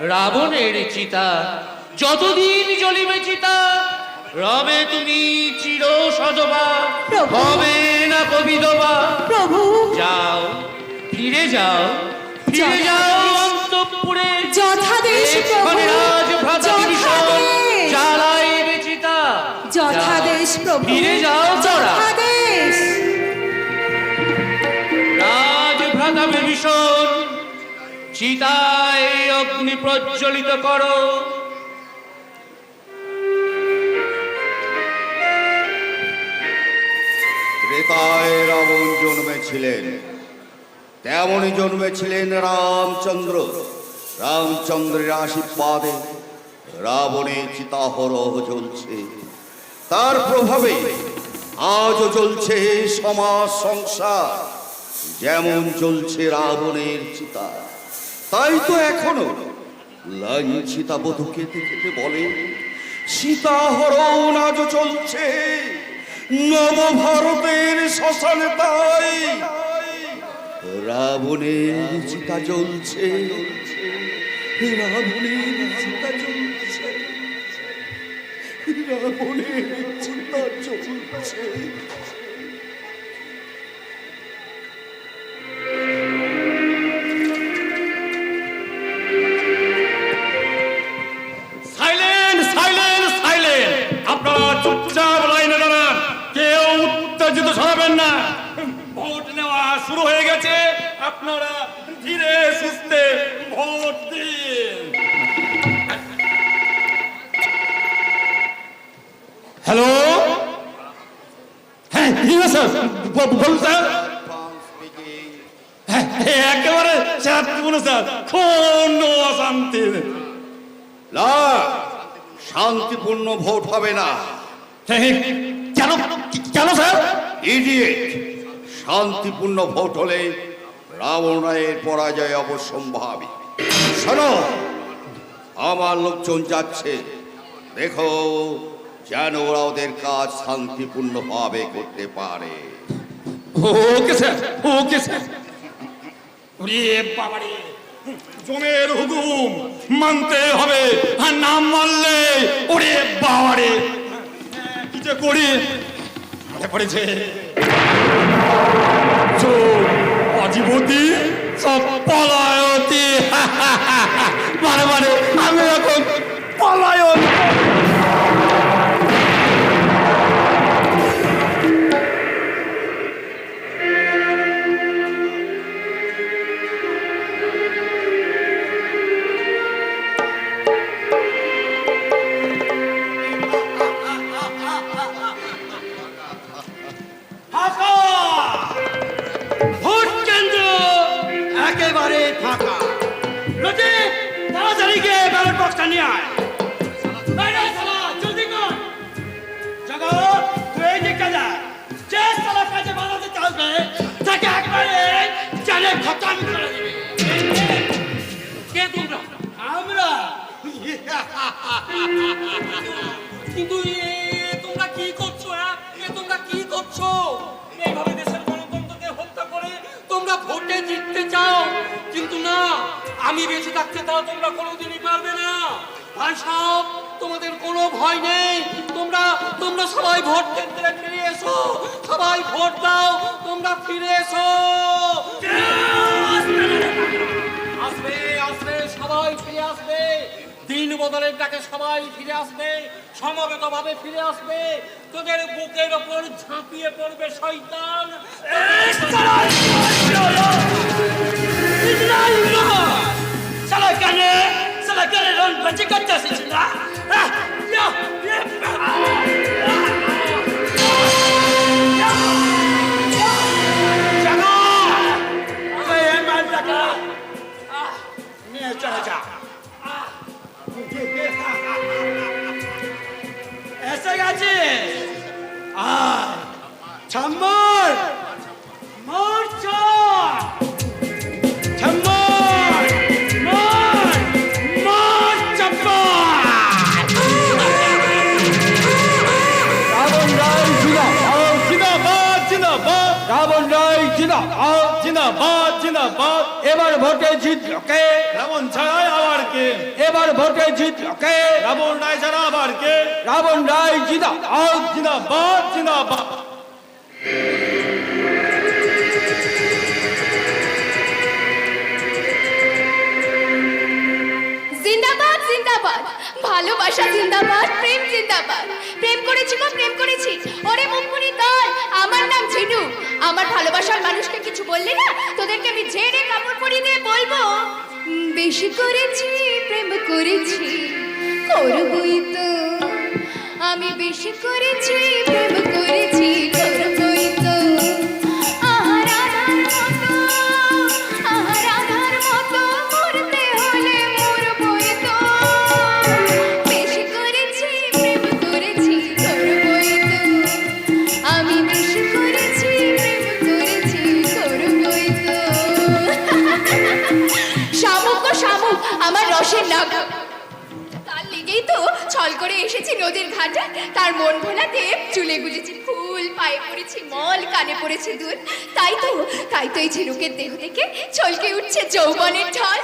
রাবণের চিতা যতদিন জ্বলিবে চিতা রবে তুমি চির সদবা। হবে না কবিদবা। প্রভু। যাও ফিরে যাও ফিরে যাও অন্তঃপুরে। যথাদেশ যথাদেশ। জ্বালাইবে চিতা। যথাদেশ প্রভু। ফিরে যাও। অগ্নি প্রজ্বলিত করো। রাবণ জন্মেছিলেন। তেমনই জন্মেছিলেন রামচন্দ্র। রামচন্দ্রের আশীর্বাদে রাবণের চিতাহরহ চলছে তার প্রভাবে আজও চলছে সমাজ সংসার। যেমন চলছে রাবণের চিতা। তাই তো এখনও লাঞ্ছিতা বধূকে দেখতে বলে, সীতাহরণ আজও চলছে। নবভারতের শ্মশানে তাই। রাবণের চিতা জ্বলছে। রাবণের চিতা জ্বলছে। রাবণের চিতা জ্বলছে। উত্তেজিত ছড়াবেন না। ভোট নেওয়া শুরু হয়ে গেছে। আপনারা ধীরে সুস্থে ভোট দিন। হ্যালো? হ্যাঁ স্যার? বলুন স্যার। হ্যাঁ, একেবারে শান্তিপূর্ণ স্যার। কোনো অশান্তি। নেই। না শান্তিপূর্ণ ভোট হবে না। হ্যাঁ, কেন? কেন স্যার? ইডিয়েট। শান্তিপূর্ণ ভোট হলে রাবণ রায়ের পরাজয় অবশ্যম্ভাবী শোনো আমার লোকজন যাচ্ছে। দেখো যেন ওরা ওদের কাজ শান্তিপূর্ণভাবে করতে পারে। Okay sir okay sir. ওরে বাবারে। জমের হুকুম মানতে হবে আর নাম মানলে ওরে বাবারে। কি যে করি? হাতে পড়েছে। অজীবতী সব পলায়তী। খতম করে দিবি। কে তোমরা? আমরা কিন্তু এ তোমরা কি করছ হ্যাঁ এ তোমরা কি করছ এইভাবে দেশের গণতন্ত্রকে হত্যা করে তোমরা ভোটে জিততে চাও, কিন্তু না, আমি বেঁচে থাকতে তাও তোমরা কোনোদিনই পারবে না। ভাই সব তোমাদের কোনো ভয় নেই। তোমরা তোমরা সবাই ভোট কেন্দ্রে ফিরে এসো। সবাই ভোট দাও, তোমরা ফিরে এসো। সবাই ফিরে আসবে। দিন বদলের ডাকে সবাই ফিরে আসবে। সমবেত ভাবে ফিরে আসবে। তোদের বুকের ওপর ঝাঁপিয়ে পড়বে শৈতান সালা কেন? সালা কেন করতে না এবার ভোটে জিতল কে রাবণ ছাড়াই আবার কে? এবার ভোটে জিতল কে রাবণ রায় ছাড়া আবার কে? রাবণ রায় জিদা আর জিন্দাবাদ জিন্দাবাদ জিন্দাবাদ জিন্দাবাদ। ভালোবাসা জিন্দাবাদ, প্রেম জিন্দাবাদ। প্রেম করেছি গো, প্রেম করেছি। ওরে মুখপুরি দল, আমার নাম ঝিনু। আমার ভালোবাসার মানুষকে কিছু বললে না? তোদেরকে আমি ঝেড়ে কাপড় পরিয়ে দিয়ে বলব বেশি করেছি, প্রেম করেছি, করবই তো। আমি বেশি করেছি, প্রেম করেছি। রসের নাগ তার লেগেই তো ছল করে এসেছি নদীর ঘাটে। তার মন ভোলাতে চুলে গুজেছি ফুল পায়ে পড়েছি মল কানে পড়েছে দুধ। তাই তো তাই তো এই ঝিনুকের দেহ থেকে ছলকে উঠছে যৌবনের ঢল।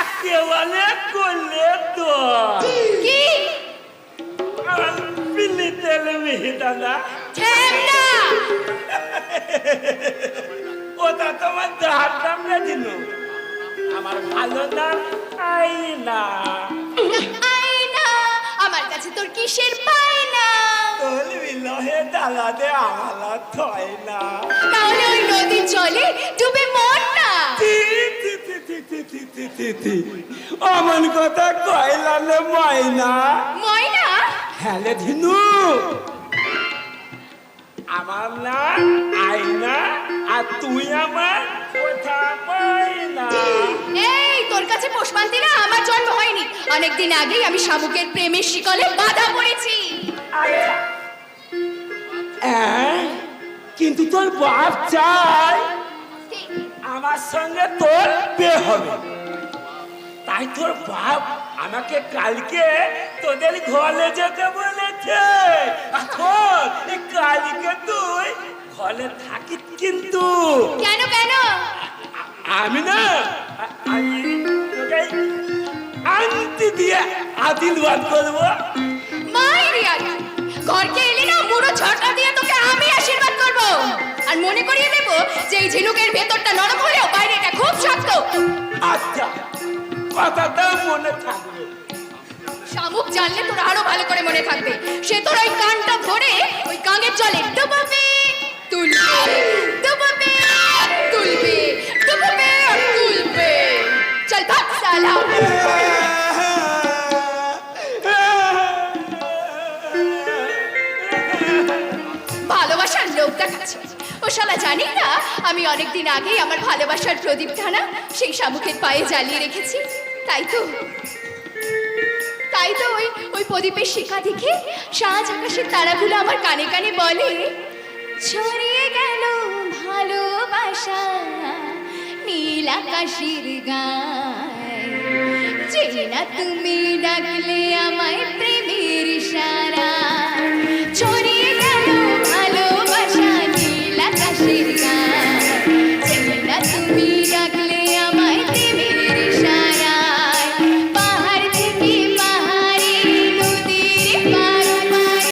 একেবারে করলে তো। কি? পিলি তেল মিহি দাদা ঠেংনা কথা তোমার না দিল। আমার ভালো না আইনা আমার কাছে তোর কিসের পায় না। অমন কথা কয়লালে ময়না। ময়না? হ্যাঁ ধিনু আমার না আইনা আর তুই আমার কথা ময়না এই তোর কাছে পোষ না? আমার জন্ম হয়নি। অনেকদিন আগেই আমি শামুকের প্রেমের শিকলে বাধা পড়েছি। কিন্তু তোর বাপ চাই আমার সঙ্গে তোর বিয়ে হবে। তাই তোর বাপ আমাকে কালকে তোদের ঘরে যেতে বলেছে। এখন কালকে তুই ঘরে থাকিস। কিন্তু কেন কেন? আমি না আনতে দিয়ে আশীর্বাদ করব। মায়ের আগে ঘরকে এলি না মুড়ো ঝটকা দিয়ে তোকে আমি আশীর্বাদ করব। আর মনে করিয়ে দেব যে এই ঝিনুকের ভেতরটা নরম হলেও বাইরেটা খুব শক্ত। আচ্ছা কথাটা মনে থাকবে। শামুক জানলে তোর আরও ভালো করে মনে থাকবে। সে তোর ওই কানটা ধরে ওই কাঙের জলে ডুবাবে। তুলবে। ডুবাবে তুলবে, ডুবাবে আর তুলবে। চল ভাগ, সালা। ভালোবাসার লোক দেখাচ্ছে। ও শালা জানি না, আমি অনেকদিন আগেই আমার ভালোবাসার প্রদীপ ধানা সেই শামুকের পায়ে জ্বালিয়ে রেখেছি। তাই তো তাই তো ওই ওই প্রদীপের শিখা দেখে সাজ আকাশের তারাগুলো আমার কানে কানে বলে। ছড়িয়ে গেল ভালোবাসা নীল আকাশের গায়। যে না তুমি ডাকলে আমায় প্রেমের সারা